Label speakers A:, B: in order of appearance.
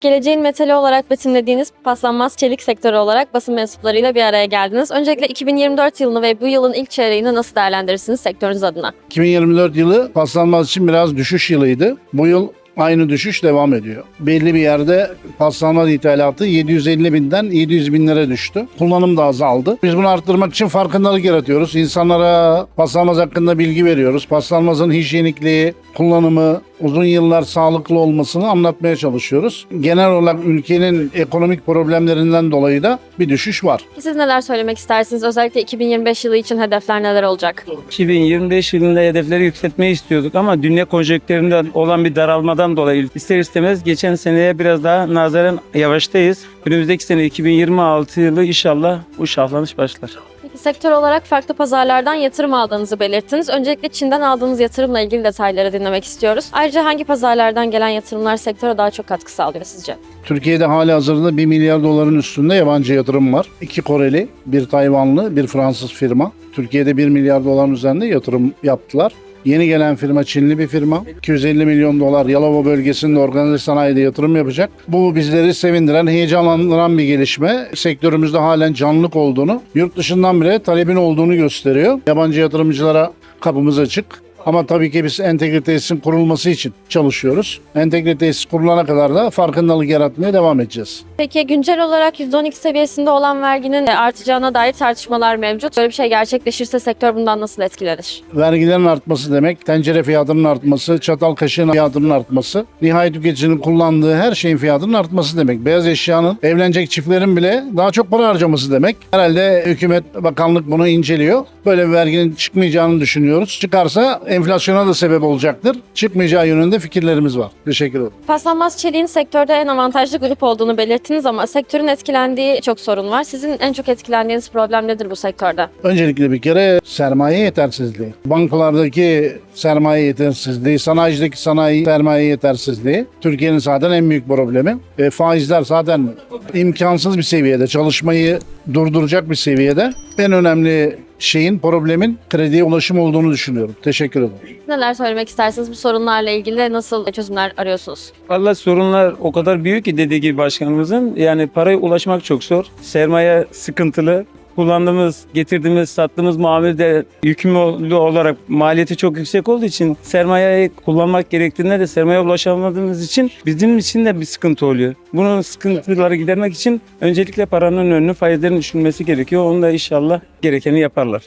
A: Geleceğin metali olarak betimlediğiniz paslanmaz çelik sektörü olarak basın mensuplarıyla bir araya geldiniz. Öncelikle 2024 yılını ve bu yılın ilk çeyreğini nasıl değerlendirirsiniz sektörünüz adına?
B: 2024 yılı paslanmaz için biraz düşüş yılıydı. Bu yıl aynı düşüş devam ediyor. Belli bir yerde paslanmaz ithalatı 750 binden 700 binlere düştü. Kullanım da azaldı. Biz bunu arttırmak için farkındalık yaratıyoruz. İnsanlara paslanmaz hakkında bilgi veriyoruz. Paslanmazın hijyenikliği, kullanımı, uzun yıllar sağlıklı olmasını anlatmaya çalışıyoruz. Genel olarak ülkenin ekonomik problemlerinden dolayı da bir düşüş var.
A: Siz neler söylemek istersiniz? Özellikle 2025 yılı için hedefler neler olacak?
C: 2025 yılında hedefleri yükseltmeyi istiyorduk ama dünya konjonktüründe olan bir daralmadan dolayı ister istemez geçen seneye biraz daha nazaran yavaştayız. Önümüzdeki sene 2026 yılı inşallah bu şahlanış başlar.
A: Sektör olarak farklı pazarlardan yatırım aldığınızı belirttiniz. Öncelikle Çin'den aldığınız yatırımla ilgili detayları dinlemek istiyoruz. Ayrıca hangi pazarlardan gelen yatırımlar sektöre daha çok katkı sağlıyor sizce?
B: Türkiye'de hali hazırda 1 milyar doların üstünde yabancı yatırım var. İki Koreli, bir Tayvanlı, bir Fransız firma. Türkiye'de 1 milyar doların üzerinde yatırım yaptılar. Yeni gelen firma Çinli bir firma. 250 milyon dolar Yalova bölgesinde organize sanayide yatırım yapacak. Bu bizleri sevindiren, heyecanlandıran bir gelişme. Sektörümüzde halen canlılık olduğunu, yurt dışından bile talebin olduğunu gösteriyor. Yabancı yatırımcılara kapımız açık. Ama tabii ki biz entegre tesisin kurulması için çalışıyoruz. Entegre tesis kurulana kadar da farkındalık yaratmaya devam edeceğiz.
A: Peki güncel olarak %12 seviyesinde olan verginin artacağına dair tartışmalar mevcut. Böyle bir şey gerçekleşirse sektör bundan nasıl etkilenir?
B: Vergilerin artması demek, tencere fiyatının artması, çatal kaşığın fiyatının artması, nihayet tüketicinin kullandığı her şeyin fiyatının artması demek. Beyaz eşyanın, evlenecek çiftlerin bile daha çok para harcaması demek. Herhalde hükümet, bakanlık bunu inceliyor. Böyle bir verginin çıkmayacağını düşünüyoruz. Çıkarsa enflasyona da sebep olacaktır. Çıkmayacağı yönünde fikirlerimiz var. Teşekkür ederim.
A: Paslanmaz çeliğin sektörde en avantajlı grup olduğunu belirttiniz ama sektörün etkilendiği çok sorun var. Sizin en çok etkilendiğiniz problem nedir bu sektörde?
B: Öncelikle bir kere sermaye yetersizliği. Bankalardaki sermaye yetersizliği, sanayicideki sanayi sermaye yetersizliği Türkiye'nin zaten en büyük problemi. E, faizler zaten imkansız bir seviyede, çalışmayı durduracak bir seviyede. En önemli şeyin, problemin krediye ulaşım olduğunu düşünüyorum. Teşekkür ederim.
A: Neler söylemek istersiniz bu sorunlarla ilgili nasıl çözümler arıyorsunuz?
C: Vallahi sorunlar o kadar büyük ki dediği gibi başkanımızın. Yani paraya ulaşmak çok zor. Sermaye sıkıntılı. Kullandığımız, getirdiğimiz, sattığımız muamelede yükümlü olarak maliyeti çok yüksek olduğu için sermayeyi kullanmak gerektiğinde de sermaye ulaşamadığımız için bizim için de bir sıkıntı oluyor. Bunun sıkıntıları gidermek için öncelikle paranın önünü faizlerin düşürmesi gerekiyor. Onu da inşallah gerekeni yaparlar.